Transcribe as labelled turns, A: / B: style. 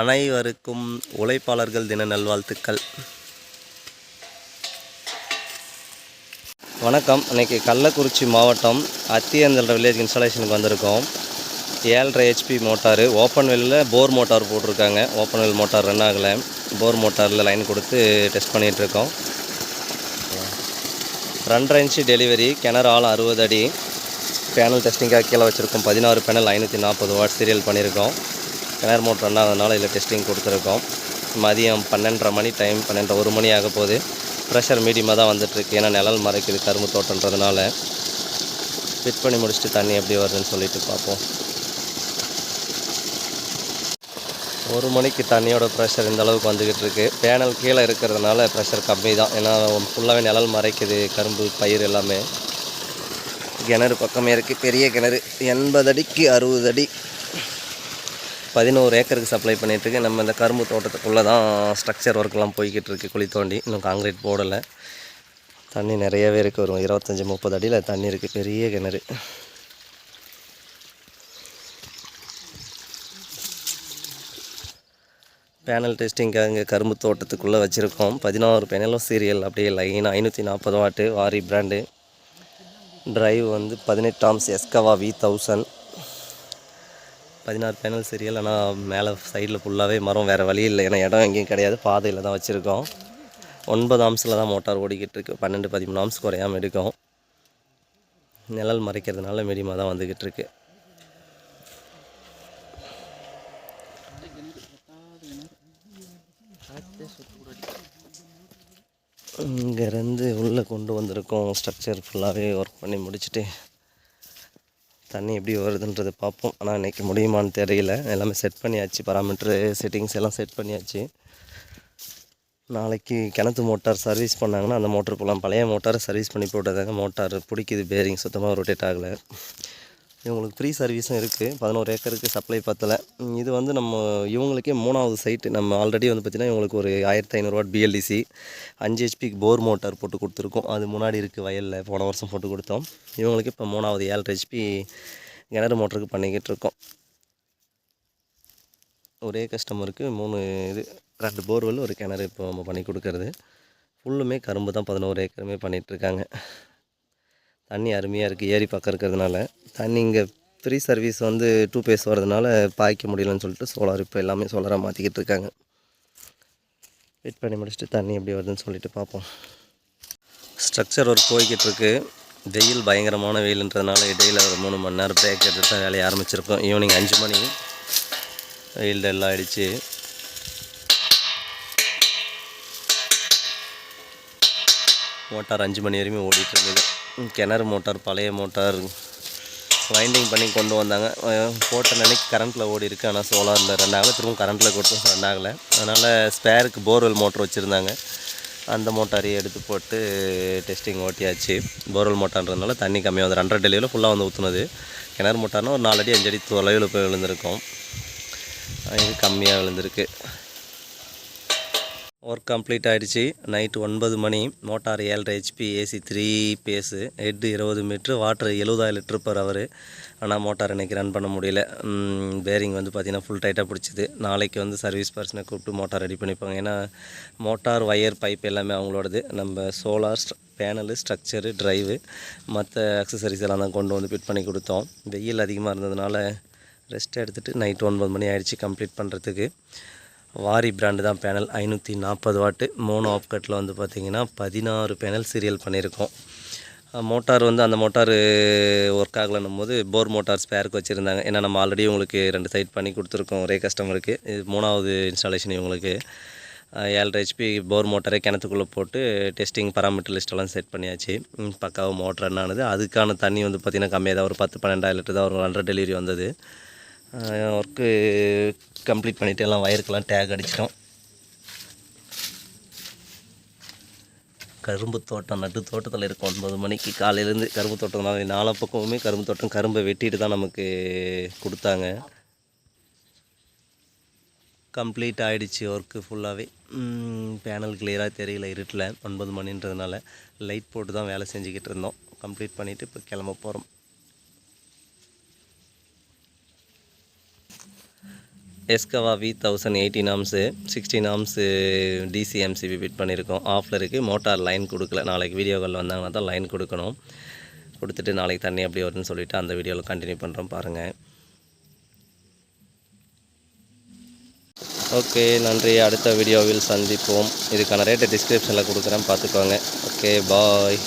A: அனைவருக்கும் உழைப்பாளர்கள் தின நல்வாழ்த்துக்கள். வணக்கம். இன்றைக்கி கள்ளக்குறிச்சி மாவட்டம் அத்தியந்தல் வில்லேஜ் இன்ஸ்டாலேஷனுக்கு வந்திருக்கோம். ஏழரை ஹெச்பி மோட்டார் ஓப்பன் வெல்லில் போர் மோட்டார் போட்டிருக்காங்க. ஓப்பன் வெல் மோட்டார் ரன் ஆகலை. போர் மோட்டாரில் லைன் கொடுத்து டெஸ்ட் பண்ணிகிட்ருக்கோம் ரெண்டரை இன்ச்சு டெலிவரி கிணறு ஆழம் அறுபது அடி. பேனல் டெஸ்டிங்காக கீழே வச்சுருக்கோம். பதினாறு பேனல் ஐநூற்றி நாற்பது வாட் சீரியல் பண்ணியிருக்கோம் கிணறு மோட்டர் என்ன அதனால் இதில் டெஸ்டிங் கொடுத்துருக்கோம். மதியம் பன்னெண்டரை மணி டைம் பன்னெண்டரை ஒரு மணி ஆக போகுது. ப்ரெஷர் மீடியமாக தான் வந்துட்டுருக்கு. ஏன்னா நிழல் மறைக்குது கரும்பு தோட்டன்றதுனால ஃபிட் பண்ணி முடிச்சுட்டு தண்ணி எப்படி வருதுன்னு சொல்லிட்டு பார்ப்போம். ஒரு மணிக்கு தண்ணியோட ப்ரெஷர் இந்த அளவுக்கு வந்துக்கிட்டு இருக்கு. பேனல் கீழே இருக்கிறதுனால ப்ரெஷர் கம்மி தான். ஏன்னா ஃபுல்லாகவே நிழல் மறைக்குது கரும்பு பயிர் எல்லாமே. கிணறு பக்கமே இருக்குது பெரிய கிணறு. எண்பது அடிக்கு அறுபது அடி. பதினோரு ஏக்கருக்கு சப்ளை பண்ணிகிட்ருக்கு நம்ம இந்த கரும்பு தோட்டத்துக்குள்ளே தான் ஸ்ட்ரக்சர் ஒர்க்லாம் போய்கிட்டு இருக்குது குழி தோண்டி. இன்னும் காங்கிரீட் போடலை. தண்ணி நிறையவே இருக்குது வரும் இருபத்தஞ்சி முப்பது அடியில் தண்ணி இருக்குது பெரிய கிணறு. பேனல் டெஸ்டிங்காக இங்கே கரும்பு தோட்டத்துக்குள்ளே வச்சுருக்கோம். பதினாறு பேனலும் சீரியல் அப்படியே லைன் ஐநூற்றி நாற்பது வாட்டு. வாரி பிராண்டு ட்ரைவ் வந்து பதினெட்டு ஆம்ஸ் எஸ்கவா வி தௌசண்ட் பதினாறு பேனல் சீரியல் ஆனால் மேலே சைடில் ஃபுல்லாகவே மரம் வேறு வழி இல்லை. ஏன்னா இடம் எங்கேயும் கிடையாது. பாதையில் தான் வச்சுருக்கோம். ஒன்பது ஆம்ஸில் தான் மோட்டார் ஓடிக்கிட்டு இருக்கு. பன்னெண்டு பதிமூணு ஆம்ஸ் குறையாமல் எடுக்கும் நிழல் மறைக்கிறதுனால மீடியமாக தான் வந்துக்கிட்டு இருக்கு. இங்கேருந்து உள்ளே கொண்டு வந்திருக்கோம். ஸ்ட்ரக்சர் ஃபுல்லாகவே ஒர்க் பண்ணி முடிச்சுட்டு தண்ணி எப்படி வருதுன்றதை பார்ப்போம். ஆனால் இன்றைக்கி முடியுமான்னு தெரியல. எல்லாமே செட் பண்ணியாச்சு. பராமீட்ரு செட்டிங்ஸ் எல்லாம் செட் பண்ணியாச்சு. நாளைக்கு கிணத்து மோட்டார் சர்வீஸ் பண்ணாங்கன்னா அந்த மோட்டர் போகலாம் பழைய மோட்டாரை சர்வீஸ் பண்ணி போட்டதாங்க மோட்டார். பிடிக்குது பேரிங் சுத்தமாக ரொட்டேட் ஆகலை. இவங்களுக்கு ஃப்ரீ சர்வீஸும் இருக்குது பதினோரு ஏக்கருக்கு சப்ளை பத்தலை. இது வந்து நம்ம இவங்களுக்கே மூணாவது சைட்டு நம்ம ஆல்ரெடி வந்து பார்த்திங்கன்னா இவங்களுக்கு ஒரு ஆயிரத்தி ஐநூறுவாட் பிஎல்டிசி அஞ்சு ஹெச்பிக்கு போர் மோட்டார் போட்டு கொடுத்துருக்கோம். அது முன்னாடி இருக்குது வயலில் போன வருஷம் போட்டு கொடுத்தோம். இவங்களுக்கு இப்போ மூணாவது ஏழரை ஹெச்பி கிணறு மோட்டருக்கு பண்ணிக்கிட்டு இருக்கோம். ஒரே கஸ்டமருக்கு மூணு இது ரெண்டு போர்வெல் ஒரு கிணறு இப்போ நம்ம பண்ணி கொடுக்கறது. ஃபுல்லுமே கரும்பு தான் பதினோரு ஏக்கருமே பண்ணிகிட்ருக்காங்க தண்ணி அருமையாக இருக்குது ஏரி பக்கம் இருக்கிறதுனால. தண்ணி இங்கே ஃப்ரீ சர்வீஸ் வந்து டூ பேஸ் வரதுனால பாய்க்க முடியலன்னு சொல்லிட்டு சோலார் இப்போ எல்லாமே சோலாராக மாற்றிக்கிட்டு இருக்காங்க. வெயிட் பண்ணி முடிச்சுட்டு தண்ணி எப்படி வருதுன்னு சொல்லிட்டு பார்ப்போம். ஸ்ட்ரக்சர் ஒர்க் போய்கிட்டு இருக்குது வெயில் பயங்கரமான வெயில்ன்றதுனால இடையில் ஒரு மூணு மணி நேரம் பிரேக் எடுத்து தான் வேலையை ஆரம்பிச்சிருக்கோம். ஈவினிங் அஞ்சு மணி. வெயில் எல்லாம் ஆயிடுச்சு. மோட்டார் அஞ்சு மணி வரையுமே ஓடிட்டு இருந்தது. கிணறு மோட்டார் பழைய மோட்டார் வைண்டிங் பண்ணி கொண்டு வந்தாங்க. போட்ட நிலைக்கு கரண்ட்டில் ஓடி இருக்குது ஆனால் சோலாரில் ரன் ஆகலை. திரும்ப கரண்ட்டில் கொடுத்து ரன் ஆகலை. அதனால் ஸ்பேருக்கு போர்வெல் மோட்டர் வச்சுருந்தாங்க. அந்த மோட்டாரையும் எடுத்து போட்டு டெஸ்டிங் ஓட்டியாச்சு. போர்வெல் மோட்டார்ன்றதுனால தண்ணி கம்மியாக வந்து ரெண்டரை டெலியில் ஃபுல்லாக வந்து ஊற்றுனது கிணறு மோட்டார்னால் ஒரு நாலடி அஞ்சடி தொலைவில் போய் விழுந்திருக்கோம். இது கம்மியாக விழுந்திருக்கு. ஒர்க் கம்ப்ளீட் ஆகிடுச்சு நைட்டு ஒன்பது மணி மோட்டார் ஏழரை HP AC three phase head இருபது மீட்ரு வாட்டர் எழுபதாயிரம் லிட்ரு பர் அவர் ஆனால் மோட்டார் இன்றைக்கி ரன் பண்ண முடியல. பேரிங் வந்து பார்த்திங்கன்னா ஃபுல் டைட்டாக பிடிச்சிது. நாளைக்கு வந்து சர்வீஸ் பர்சனை கூப்பிட்டு மோட்டார் ரெடி பண்ணிப்பாங்க. ஏன்னா மோட்டார் ஒயர் பைப் எல்லாமே அவங்களோடது. நம்ம சோலார் பேனலு ஸ்ட்ரக்சரு ட்ரைவு மற்ற அக்சசரிஸ் எல்லாம் தான் கொண்டு வந்து ஃபிட் பண்ணி கொடுத்தோம். வெயில் அதிகமாக இருந்ததுனால ரெஸ்ட் எடுத்துகிட்டு நைட் ஒன்பது மணி ஆகிடுச்சி கம்ப்ளீட் பண்ணுறதுக்கு வாரி பிராண்டு தான் பேனல் ஐநூற்றி நாற்பது வாட்டு மோனோ ஆப்கட்டில் வந்து பார்த்திங்கன்னா பதினாறு பேனல் சீரியல் பண்ணியிருக்கோம் மோட்டார் வந்து அந்த மோட்டார் ஒர்க் ஆகலன்னும் போது போர் மோட்டார் ஸ்பேருக்கு வச்சுருந்தாங்க. ஏன்னா நம்ம ஆல்ரெடி உங்களுக்கு ரெண்டு சைட் பண்ணி கொடுத்துருக்கோம் ஒரே கஸ்டமருக்கு இது மூணாவது இன்ஸ்டாலேஷன் இவங்களுக்கு ஏழரை ஹெச்பி போர் மோட்டரே கிணத்துக்குள்ளே போட்டு டெஸ்டிங் பராமீட்டர் லிஸ்ட்டெல்லாம் செட் பண்ணியாச்சு. பக்காவாக மோட்டர் என்னானது ஆனது. அதுக்கான தண்ணி வந்து பார்த்திங்கன்னா கம்மியாக தான் ஒரு பத்து பன்னெண்டாயிரம் லிட்டர் தான் ஒரு அண்டர் டெலிவரி வந்தது. ஒர்க்கு கம்ப்ளீட் பண்ணிவிட்டு எல்லாம் வயருக்கெல்லாம் டேக் அடிச்சிட்டோம். கரும்பு தோட்டம் நட்டு தோட்டத்தில் இருக்கும் ஒன்பது மணிக்கு காலையிலேருந்து கரும்பு தோட்டம்னால நாலா பக்கமுமே கரும்பு தோட்டம் கரும்பை வெட்டிட்டு தான் நமக்கு கொடுத்தாங்க. கம்ப்ளீட் ஆகிடுச்சு ஒர்க்கு ஃபுல்லாகவே பேனல் கிளியராக தெரியல இருட்டில். ஒன்பது மணின்றதுனால லைட் போட்டு தான் வேலை செஞ்சுக்கிட்டு இருந்தோம். கம்ப்ளீட் பண்ணிவிட்டு இப்போ கிளம்ப போகிறோம் Yaskawa V thousand eighteen amps sixteen amps DCMCB fit பண்ணியிருக்கோம். ஆஃபில் இருக்குது மோட்டார் லைன் கொடுக்கல. நாளைக்கு வீடியோவில் வந்தாங்கன்னா தான் லைன் கொடுக்கணும். கொடுத்துட்டு நாளைக்கு தண்ணி எப்படி வருதுன்னு சொல்லிவிட்டு அந்த வீடியோவில் கண்டினியூ பண்ணுறோம் பாருங்கள் ஓகே நன்றி. அடுத்த வீடியோவில் சந்திப்போம். இதுக்கான ரேட்டை டிஸ்கிரிப்ஷனில் கொடுக்குறேன். பார்த்துக்கோங்க. Okay bye